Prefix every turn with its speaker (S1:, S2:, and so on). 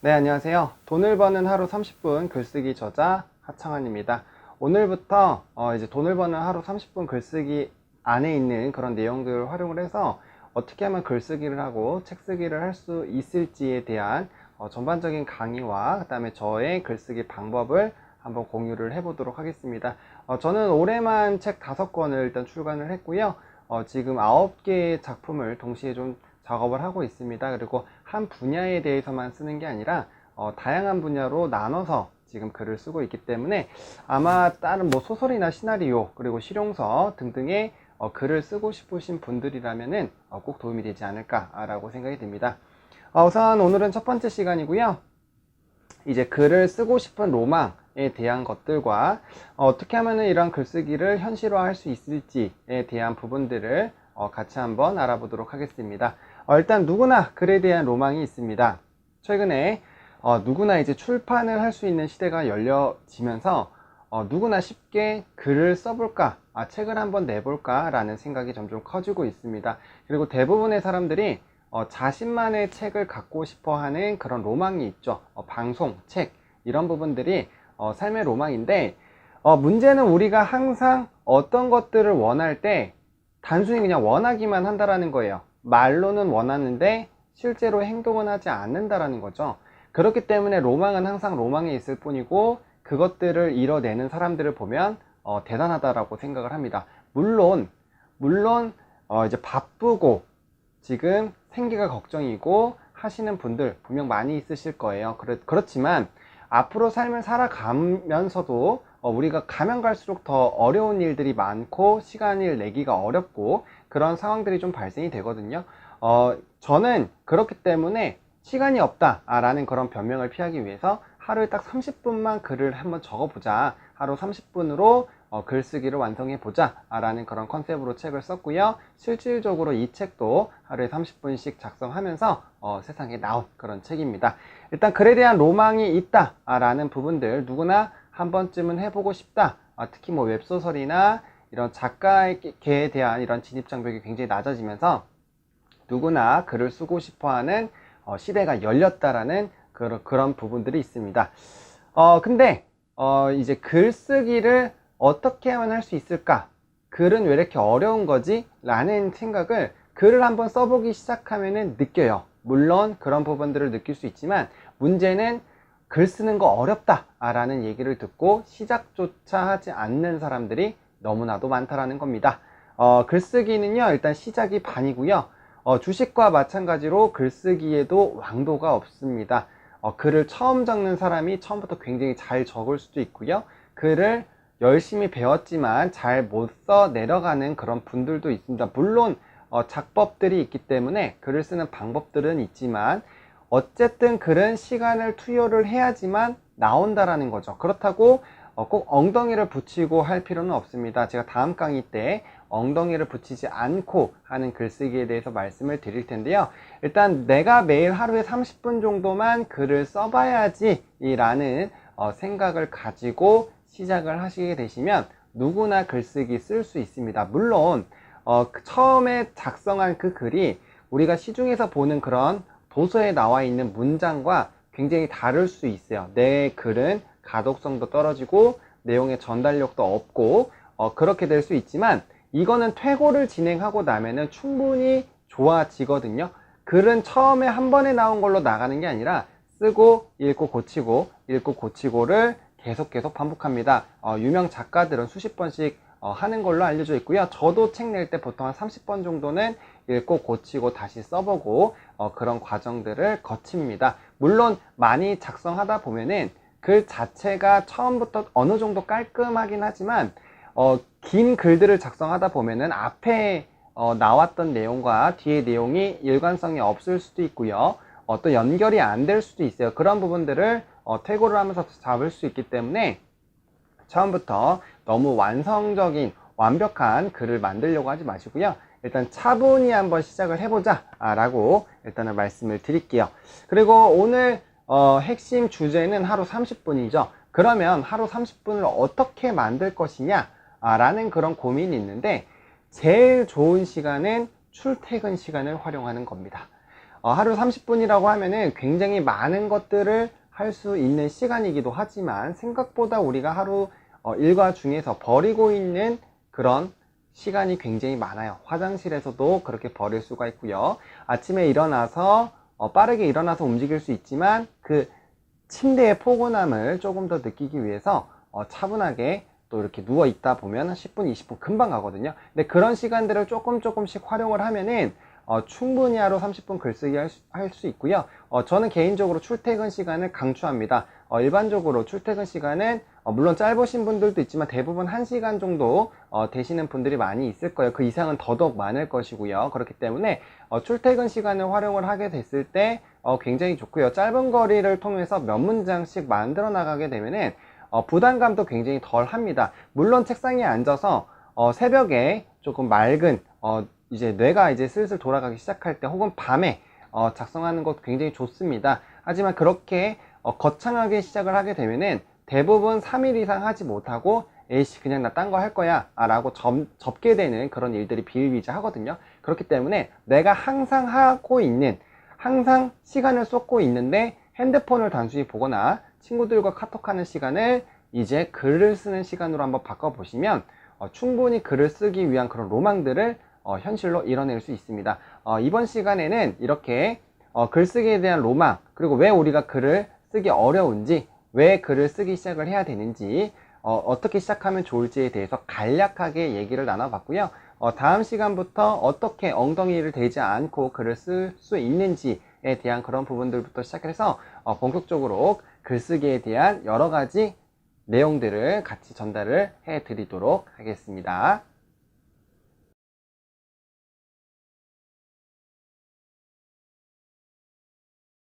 S1: 네, 안녕하세요. 돈을 버는 하루 30분 글쓰기 저자 하창환입니다. 오늘부터 어, 이제 돈을 버는 하루 30분 글쓰기 안에 있는 그런 내용들을 활용을 해서 어떻게 하면 글쓰기를 하고 책쓰기를 할 수 있을지에 대한 어, 전반적인 강의와 그다음에 저의 글쓰기 방법을 한번 공유를 해보도록 하겠습니다. 어, 저는 올해만 책 다섯 권을 일단 출간을 했고요. 어, 지금 아홉 개의 작품을 동시에 좀 작업을 하고 있습니다. 그리고 한 분야에 대해서만 쓰는 게 아니라 어, 다양한 분야로 나눠서 지금 글을 쓰고 있기 때문에 아마 다른 뭐 소설이나 시나리오 그리고 실용서 등등의 어, 글을 쓰고 싶으신 분들이라면은 어, 꼭 도움이 되지 않을까라고 생각이 듭니다. 어, 우선 오늘은 첫 번째 시간이고요. 이제 글을 쓰고 싶은 로망 에 대한 것들과 어, 떻게 하면 이런 글쓰기를 현실화할 수 있을지에 대한 부분들을 어, 같이 한번 알아보도록 하겠습니다. 어, 일단 누구나 글에 대한 로망이 있습니다. 최근에 어, 누구나 이제 출판을 할 수 있는 시대가 열려지면서 어, 누구나 쉽게 글을 써볼까, 아, 책을 한번 내볼까 라는 생각이 점점 커지고 있습니다. 그리고 대부분의 사람들이 어, 자신만의 책을 갖고 싶어 하는 그런 로망이 있죠. 어, 방송, 책, 이런 부분들이 어, 삶의 로망인데, 어, 문제는 우리가 항상 어떤 것들을 원할 때 단순히 그냥 원하기만 한다라는 거예요. 말로는 원하는데 실제로 행동은 하지 않는다라는 거죠. 그렇기 때문에 로망은 항상 로망에 있을 뿐이고 그것들을 이뤄내는 사람들을 보면 어, 대단하다라고 생각을 합니다. 물론 물론 어, 이제 바쁘고 지금 생계가 걱정이고 하시는 분들 분명 많이 있으실 거예요. 그렇, 그렇지만 앞으로 삶을 살아가면서도 어, 우리가 가면 갈수록 더 어려운 일들이 많고 시간을 내기가 어렵고 그런 상황들이 좀 발생이 되거든요. 어, 저는 그렇기 때문에 시간이 없다라는 그런 변명을 피하기 위해서 하루에 딱 30분만 글을 한번 적어보자. 하루 30분으로 어, 글쓰기를 완성해 보자. 라는 그런 컨셉으로 책을 썼고요. 실질적으로 이 책도 하루에 30분씩 작성하면서 어, 세상에 나온 그런 책입니다. 일단 글에 대한 로망이 있다 라는 부분들 누구나 한 번쯤은 해보고 싶다. 아, 특히 뭐 웹소설이나 이런 작가에게 대한 이런 진입장벽이 굉장히 낮아지면서 누구나 글을 쓰고 싶어 하는 어, 시대가 열렸다라는 그런, 그런 부분들이 있습니다. 어, 근데, 어, 이제 글쓰기를 어떻게 하면 할 수 있을까? 글은 왜 이렇게 어려운 거지? 라는 생각을 글을 한번 써보기 시작하면은 느껴요. 물론 그런 부분들을 느낄 수 있지만 문제는 글 쓰는 거 어렵다 라는 얘기를 듣고 시작조차 하지 않는 사람들이 너무나도 많다라는 겁니다. 어, 글쓰기는요, 일단 시작이 반이고요. 어, 주식과 마찬가지로 글쓰기에도 왕도가 없습니다. 어, 글을 처음 적는 사람이 처음부터 굉장히 잘 적을 수도 있고요. 글을 열심히 배웠지만 잘 못 써 내려가는 그런 분들도 있습니다. 물론 어, 작법들이 있기 때문에 글을 쓰는 방법들은 있지만 어쨌든 글은 시간을 투여를 해야지만 나온다라는 거죠. 그렇다고 어, 꼭 엉덩이를 붙이고 할 필요는 없습니다. 제가 다음 강의 때 엉덩이를 붙이지 않고 하는 글쓰기에 대해서 말씀을 드릴 텐데요. 일단 내가 매일 하루에 30분 정도만 글을 써봐야지 라는 어, 생각을 가지고 시작을 하시게 되시면 누구나 글쓰기 쓸 수 있습니다. 물론 어, 그 처음에 작성한 그 글이 우리가 시중에서 보는 그런 도서에 나와 있는 문장과 굉장히 다를 수 있어요. 내 글은 가독성도 떨어지고 내용의 전달력도 없고 어, 그렇게 될 수 있지만 이거는 퇴고를 진행하고 나면은 충분히 좋아지거든요. 글은 처음에 한 번에 나온 걸로 나가는 게 아니라 쓰고 읽고 고치고 읽고 고치고를 계속 계속 반복합니다. 어, 유명 작가들은 수십 번씩 어, 하는 걸로 알려져 있고요. 저도 책 낼 때 보통 한 30번 정도는 읽고 고치고 다시 써보고 어, 그런 과정들을 거칩니다. 물론 많이 작성하다 보면은 글 자체가 처음부터 어느 정도 깔끔하긴 하지만 어, 긴 글들을 작성하다 보면은 앞에 어, 나왔던 내용과 뒤의 내용이 일관성이 없을 수도 있고요. 어, 또 연결이 안 될 수도 있어요. 그런 부분들을 어, 퇴고를 하면서 잡을 수 있기 때문에 처음부터 너무 완성적인 완벽한 글을 만들려고 하지 마시고요. 일단 차분히 한번 시작을 해보자 라고 일단은 말씀을 드릴게요. 그리고 오늘 어, 핵심 주제는 하루 30분이죠. 그러면 하루 30분을 어떻게 만들 것이냐 라는 그런 고민이 있는데 제일 좋은 시간은 출퇴근 시간을 활용하는 겁니다. 어, 하루 30분이라고 하면은 굉장히 많은 것들을 할 수 있는 시간이기도 하지만 생각보다 우리가 하루 어, 일과 중에서 버리고 있는 그런 시간이 굉장히 많아요. 화장실에서도 그렇게 버릴 수가 있고요. 아침에 일어나서 어, 빠르게 일어나서 움직일 수 있지만 그 침대의 포근함을 조금 더 느끼기 위해서 어, 차분하게 또 이렇게 누워 있다 보면 10분, 20분 금방 가거든요. 근데 그런 시간들을 조금 조금씩 활용을 하면은 어, 충분히 하루 30분 글쓰기 할 수, 할 수 있고요. 어, 저는 개인적으로 출퇴근 시간을 강추합니다. 어, 일반적으로 출퇴근 시간은 어, 물론 짧으신 분들도 있지만 대부분 1시간 정도 어, 되시는 분들이 많이 있을 거예요. 그 이상은 더더욱 많을 것이고요. 그렇기 때문에 어, 출퇴근 시간을 활용을 하게 됐을 때 어, 굉장히 좋고요. 짧은 거리를 통해서 몇 문장씩 만들어 나가게 되면은 어, 부담감도 굉장히 덜 합니다. 물론 책상에 앉아서 어, 새벽에 조금 맑은 어, 이제 뇌가 이제 슬슬 돌아가기 시작할 때 혹은 밤에 어, 작성하는 것도 굉장히 좋습니다. 하지만 그렇게 어, 거창하게 시작을 하게 되면은 대부분 3일 이상 하지 못하고 에이씨 그냥 나 딴 거 할 거야 아, 라고 접, 접게 되는 그런 일들이 비일비재하거든요. 그렇기 때문에 내가 항상 하고 있는 항상 시간을 쏟고 있는데 핸드폰을 단순히 보거나 친구들과 카톡하는 시간을 이제 글을 쓰는 시간으로 한번 바꿔보시면 어, 충분히 글을 쓰기 위한 그런 로망들을 어, 현실로 이뤄낼 수 있습니다. 어, 이번 시간에는 이렇게 어, 글쓰기에 대한 로망 그리고 왜 우리가 글을 쓰기 어려운지 왜 글을 쓰기 시작을 해야 되는지 어, 떻게 시작하면 좋을지에 대해서 간략하게 얘기를 나눠봤고요. 어, 다음 시간부터 어떻게 엉덩이를 대지 않고 글을 쓸 수 있는지에 대한 그런 부분들부터 시작해서 어, 본격적으로 글쓰기에 대한 여러 가지 내용들을 같이 전달을 해 드리도록 하겠습니다.